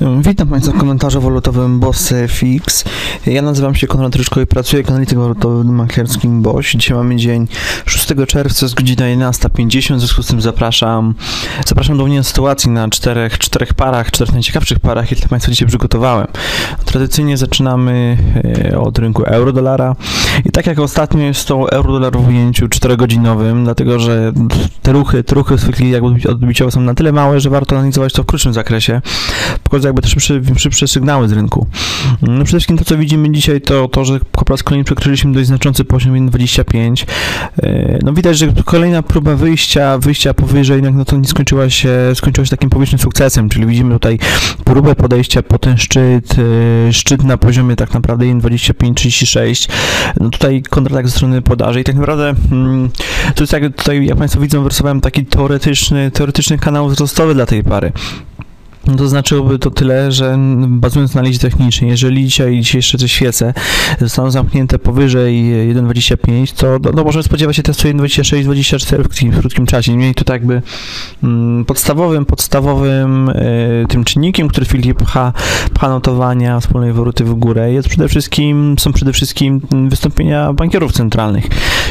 Witam Państwa w komentarzu walutowym BossFX. Ja nazywam się Konrad Ryszko i pracuję jako analityk walutowy maklerskim BOŚ. Dzisiaj mamy dzień 6 czerwca, jest godzina 11.50, w związku z tym zapraszam, zapraszam do mnie sytuacji na czterech, czterech parach, czterech najciekawszych parach, jakie Państwa dzisiaj przygotowałem. Tradycyjnie zaczynamy e, od rynku euro-dolara i tak jak ostatnio jest to euro-dolar w ujęciu 4-godzinowym, dlatego że te ruchy, te ruchy jakby odbiciowe są na tyle małe, że warto analizować to w krótszym zakresie. Pokazuję jakby też szybsze, sygnały z rynku. No przede wszystkim to, co widzimy dzisiaj, to to, że po raz kolejny przekroczyliśmy dość znaczący poziom 1,25. E, No widać, że kolejna próba wyjścia, wyjścia powyżej, jednak no to nie skończyła się, skończyła się takim powierzchnym sukcesem, czyli widzimy tutaj próbę podejścia po ten szczyt, e, szczyt na poziomie tak naprawdę 1,25-36. No tutaj kontratak ze strony podaży i tak naprawdę mm, to jest jak tutaj, jak Państwo widzą, wyrysowałem taki teoretyczny, teoretyczny kanał wzrostowy dla tej pary. No to znaczyłoby to tyle, że bazując na analizie technicznej, jeżeli dzisiaj dzisiejsze te świece zostaną zamknięte powyżej 1,25, to no, no możemy spodziewać się testu 1,26-24 w krótkim, w krótkim czasie. Niemniej to tak jakby mm, podstawowym, podstawowym y, tym czynnikiem, który w chwili pcha, pcha notowania wspólnej waluty w górę jest przede wszystkim, są przede wszystkim wystąpienia bankierów centralnych.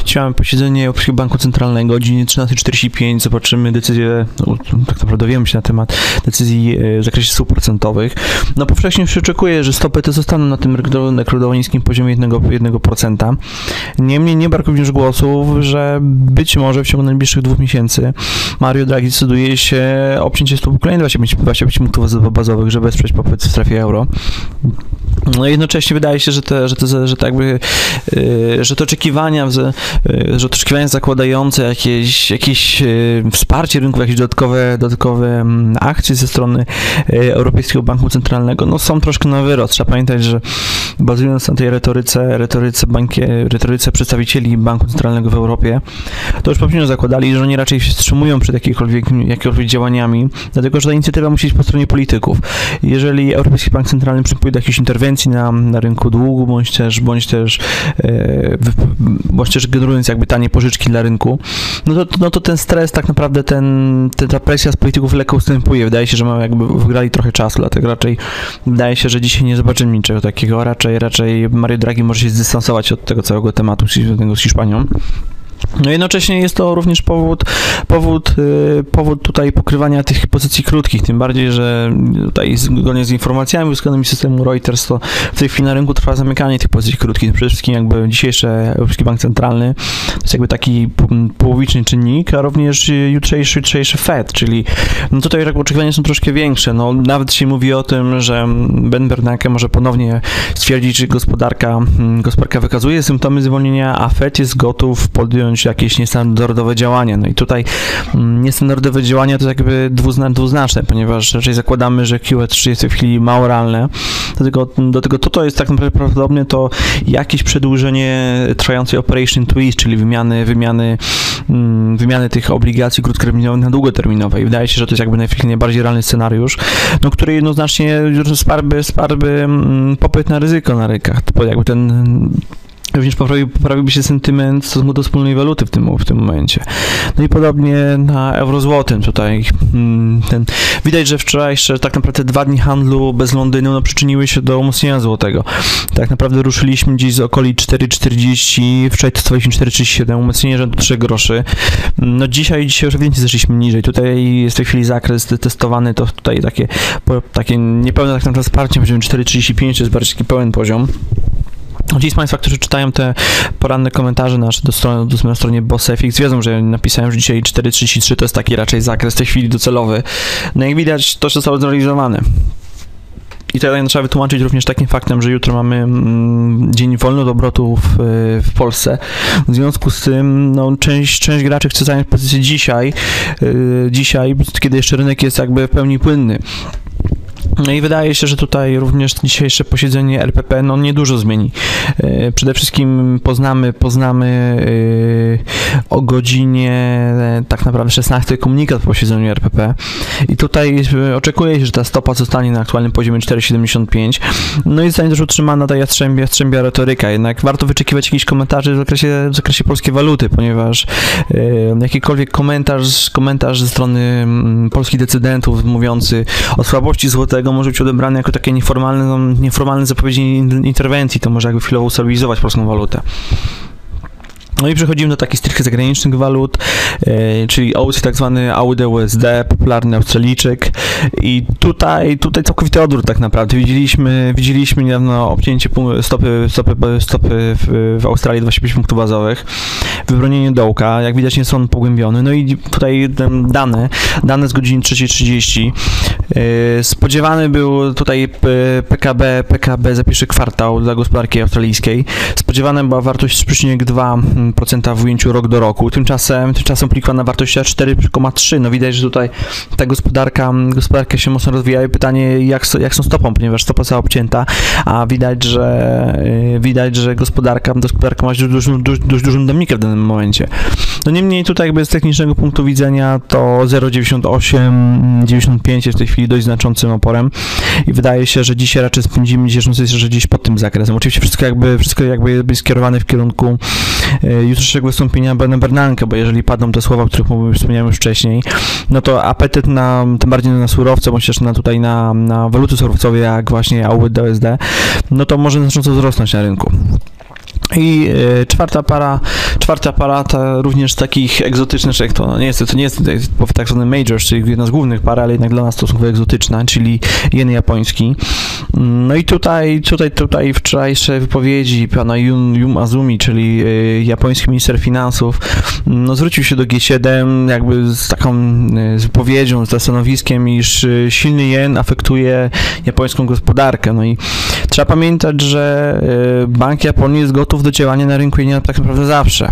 Dzisiaj posiedzenie Europejskiego Banku Centralnego o godzinie 13.45, zobaczymy decyzję, no, tak naprawdę dowiemy się na temat decyzji w zakresie stóp procentowych. No powszechnie się oczekuje, że stopy te zostaną na tym rekordowo niskim poziomie 1%. 1%. Niemniej nie brak również głosów, że być może w ciągu najbliższych dwóch miesięcy Mario Draghi decyduje się obciąć stóp kolejnych 25, 25 punktów bazowych, żeby wesprzeć popyt w strefie euro. No jednocześnie wydaje się, że te, że te, że to jakby, yy, że te oczekiwania, yy, że te oczekiwania zakładające jakieś, jakieś yy, wsparcie rynku, jakieś dodatkowe, dodatkowe mm, akcje ze strony Europejskiego Banku Centralnego, no są troszkę na wyrost. Trzeba pamiętać, że bazując na tej retoryce, retoryce, bankie, retoryce przedstawicieli Banku Centralnego w Europie, to już poprzednio zakładali, że oni raczej się wstrzymują przed jakimikolwiek, jakimikolwiek działaniami, dlatego że ta inicjatywa musi być po stronie polityków. Jeżeli Europejski Bank Centralny przystępuje do jakiejś interwencji na, na rynku długu, bądź też, bądź też, e, bądź też generując jakby tanie pożyczki dla rynku, no to, no to ten stres tak naprawdę, ten, ta presja z polityków lekko ustępuje. Wydaje się, że mamy jakby wygrali trochę czasu, dlatego raczej wydaje się, że dzisiaj nie zobaczymy niczego takiego. Raczej, raczej Mario Draghi może się zdystansować od tego całego tematu związanego z Hiszpanią. No jednocześnie jest to również powód, powód, yy, powód tutaj pokrywania tych pozycji krótkich, tym bardziej, że tutaj zgodnie z informacjami uzyskanymi systemu Reuters, to w tej chwili na rynku trwa zamykanie tych pozycji krótkich. Przede wszystkim jakby dzisiejszy Europejski Bank Centralny to jest jakby taki połowiczny czynnik, a również jutrzejszy, jutrzejszy Fed, czyli no tutaj oczekiwania są troszkę większe. No nawet się mówi o tym, że Ben Bernanke może ponownie stwierdzić, że gospodarka, gospodarka wykazuje symptomy zwolnienia, a Fed jest gotów podjąć jakieś niestandardowe działania. No i tutaj mm, niestandardowe działania to jakby dwuzna, dwuznaczne, ponieważ raczej zakładamy, że QE3 jest w chwili mało realne. Do tego, do tego to, to jest tak naprawdę prawdopodobnie to jakieś przedłużenie trwającej Operation Twist, czyli wymiany, wymiany, mm, wymiany tych obligacji krótkoterminowych na długoterminowe. I wydaje się, że to jest jakby najbardziej realny scenariusz, no, który jednoznacznie sparłby, sparłby popyt na ryzyko na rynkach. Jakby ten Również poprawił, poprawiłby się sentyment w stosunku do wspólnej waluty w tym, w tym momencie. No i podobnie na euro-złotym tutaj ten, widać, że wczorajsze tak naprawdę dwa dni handlu bez Londynu no, przyczyniły się do umocnienia złotego. Tak naprawdę ruszyliśmy dziś z okolic 4,40, wczoraj testowaliśmy 4,37, umocnienie rzędu 3 groszy. No dzisiaj, dzisiaj już więcej zeszliśmy niżej. Tutaj jest w tej chwili zakres testowany, to tutaj takie, takie niepełne tak naprawdę wsparcie, poziom 4,35 to jest bardziej taki pełen poziom. Ci z Państwa, którzy czytają te poranne komentarze nasze do strony, do, na stronie BossFX, wiedzą, że napisałem, że dzisiaj 4.33 to jest taki raczej zakres w tej chwili docelowy. No jak widać, to zostało zrealizowane. I tutaj trzeba wytłumaczyć również takim faktem, że jutro mamy mm, dzień wolny od obrotu w, w, Polsce. W związku z tym no, część, część graczy chce zająć pozycję dzisiaj, yy, dzisiaj, kiedy jeszcze rynek jest jakby w pełni płynny. No i wydaje się, że tutaj również dzisiejsze posiedzenie LPP no niedużo zmieni. E, przede wszystkim poznamy, poznamy e, o godzinie e, tak naprawdę 16 komunikat po posiedzeniu RPP i tutaj oczekuje się, że ta stopa zostanie na aktualnym poziomie 4,75 no i zostanie też utrzymana ta jastrzębia, jastrzębia retoryka, jednak warto wyczekiwać jakichś komentarzy w zakresie, w zakresie polskiej waluty, ponieważ jakikolwiek komentarz, komentarz ze strony polskich decydentów mówiący o słabości złotego dlatego może być odebrane jako takie nieformalne, no, nieformalne zapowiedzi in- interwencji, to może jakby chwilowo ustabilizować polską walutę. No i przechodzimy do takich stricte zagranicznych walut, e, czyli AUD, tak zwany AUD USD, popularny Australijczyk i tutaj, tutaj całkowity odwrót tak naprawdę. Widzieliśmy, widzieliśmy niedawno obcięcie stopy, stopy, stopy w, w Australii 25 punktów bazowych, wybronienie dołka, jak widać nie są on pogłębiony. No i tutaj dane, dane z godziny 3.30. E, Spodziewany był tutaj PKB, PKB za pierwszy kwartał dla gospodarki australijskiej. Spodziewana była wartość 3,2% w ujęciu rok do roku. Tymczasem, tymczasem publikowana wartość 4,3. No widać, że tutaj ta gospodarka, gospodarka się mocno rozwija pytanie, jak, jak są stopą, ponieważ stopa została obcięta, a widać, że y, widać, że gospodarka, gospodarka ma dość, dość, dość dużą dynamikę w danym momencie. No niemniej tutaj jakby z technicznego punktu widzenia to 0,98, 95 jest w tej chwili dość znaczącym oporem i wydaje się, że dzisiaj raczej spędzimy dzisiejszą sesję, że gdzieś pod tym zakresem. Oczywiście wszystko jakby, wszystko jakby jest skierowane w kierunku e, jutrzejszego wystąpienia Bena Bernanke, bo jeżeli padną te słowa, o których wspomniałem już wcześniej, no to apetyt na, tym bardziej na surowce, bądź też na tutaj na, na waluty surowcowe, jak właśnie AUD, USD, no to może znacząco wzrosnąć na rynku. I e, czwarta para, czwarta para ta również takich egzotycznych, jak to no nie jest, to nie jest tak zwany majors, czyli jedna z głównych par, ale jednak dla nas stosunkowo egzotyczna, czyli jen japoński. Mm, No i tutaj, tutaj, tutaj wczorajsze wypowiedzi pana Yun, Yum Azumi, czyli e, japoński minister finansów, mm, no zwrócił się do G7 jakby z taką e, z wypowiedzią, z stanowiskiem, iż e, silny jen afektuje japońską gospodarkę. No i trzeba pamiętać, że Bank Japonii jest gotów do działania na rynku jenia tak naprawdę zawsze.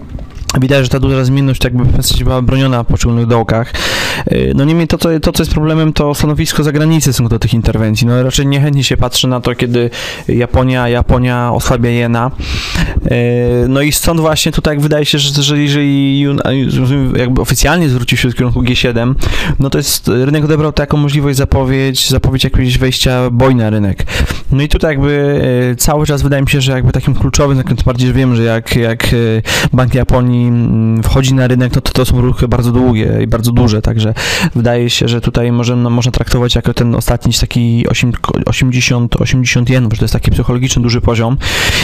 Widać, że ta duża zmienność jakby w zasadzie była broniona w poszczególnych dołkach. Yy, No niemniej to co, to, co jest problemem, to stanowisko zagranicy są do tych interwencji. No raczej niechętnie się patrzy na to, kiedy Japonia, Japonia osłabia jena. Yy, No i stąd właśnie tutaj wydaje się, że, że jeżeli jakby oficjalnie zwrócił się w kierunku G7, no to jest rynek odebrał to jako możliwość zapowiedź, zapowiedź jakiegoś wejścia boj na rynek. No i tutaj jakby e, cały czas wydaje mi się, że jakby takim kluczowym, tym bardziej, że wiem, że jak, jak Bank Japonii mm, wchodzi na rynek, no to to są ruchy bardzo długie i bardzo duże, także wydaje się, że tutaj może, no, można traktować jako ten ostatni taki 8, 80, 80 jen, bo to jest taki psychologiczny duży poziom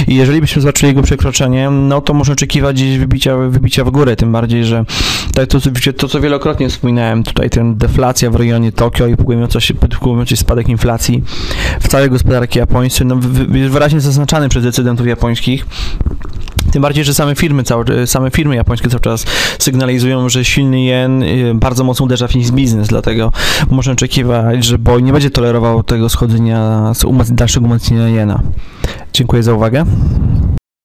i jeżeli byśmy zobaczyli jego przekroczenie, no to można oczekiwać gdzieś wybicia, wybicia w górę, tym bardziej, że tak to, to, co wielokrotnie wspominałem, tutaj ten deflacja w rejonie Tokio i pogłębiający spadek inflacji w całej gospodarki japońskiej, no, wyraźnie zaznaczany przez decydentów japońskich. Tym bardziej, że same firmy, same firmy japońskie cały czas sygnalizują, że silny jen y, bardzo mocno uderza w ich biznes, dlatego można oczekiwać, że boj nie będzie tolerował tego schodzenia, dalszego umacnienia jena. Dziękuję za uwagę.